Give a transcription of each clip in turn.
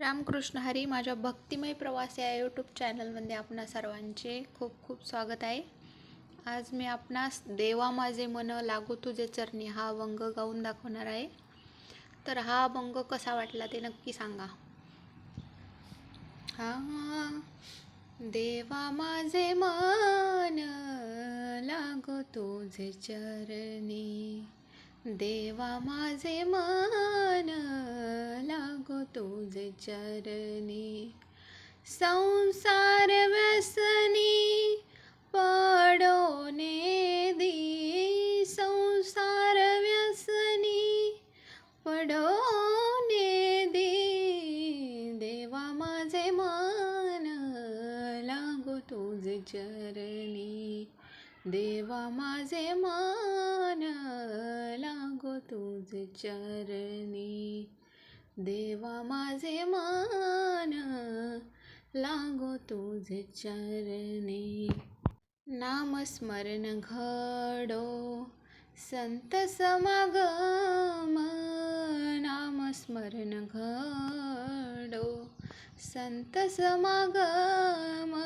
रामकृष्ण हरी माझ्या भक्तिमय प्रवास या यूट्यूब चॅनलमध्ये आपणा सर्वांचे खूप खूप स्वागत आहे. आज मी आपणास देवा माझे मन लागू तुझे चरणी हा अभंग गाऊन दाखवणार आहे. तर हा अभंग कसा वाटला ते नक्की सांगा. हा देवा माझे मन लागू तुझे चरणी. देवा माझे मन लागो तुझे चरणी. संसार व्यसनी पडोने दी. संसार व्यसनी पडोने दी. देवा माझे मान लागो तुझे चरणी. देवा माझे मान लागो तुझे चरणी. देवा माझे मान लागो तुझे चरणी. नामस्मरण घडो संत समागम. नामस्मरण घडो संत समागम.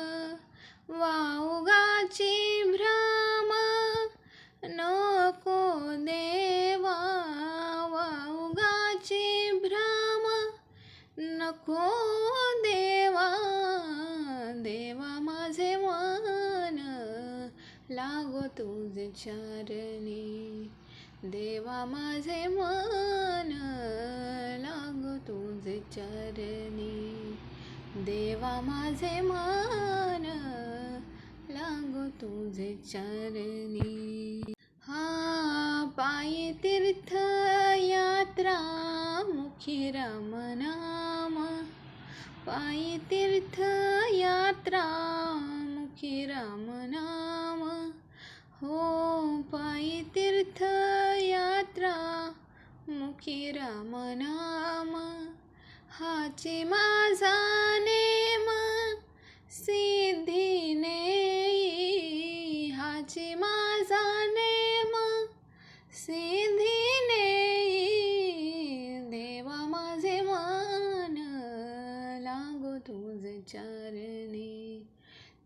वाऊगाची भ्रम नको देवा वाऊगाची भ्रम नको देवा देवा माझे मन लागो तुझे चरणी देवा माझे मन लागो तुझे चरणी देवा माझे मन लागो तुझे चरणी. हा पायी तीर्थ यात्रा मुखी रमनाम. नाम पायी तीर्थ यात्रा मुखी रमनाम. हो पायी तीर्थ यात्रा मुखी राम नाम हाचे मा तुझ चरणी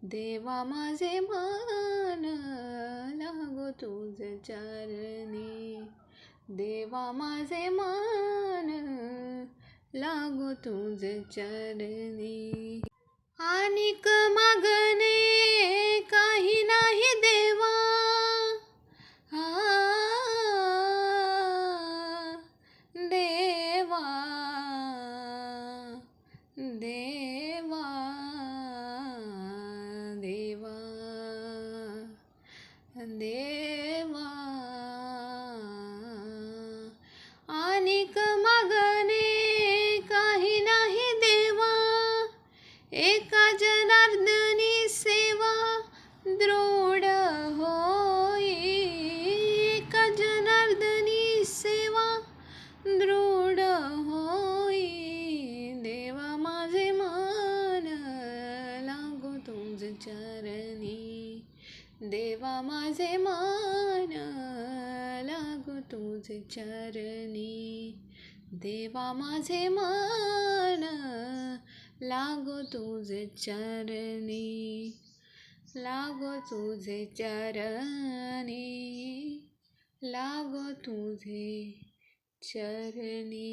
देवा माझे मान लागो तुझ चरणी. देवा माझे मान लागो तुझ चरणी. आणि मागणे एका जनार्दनी सेवा दृढ होई. एका जनार्दनी सेवा द्रोड होई. देवा माझे मान लागो तुझ चरणी. देवा माझे मान लागो तुझ चरणी. देवा माझे मान लागो तुझे चरणी लागो तुझे चरणी लागो तुझे चरणी.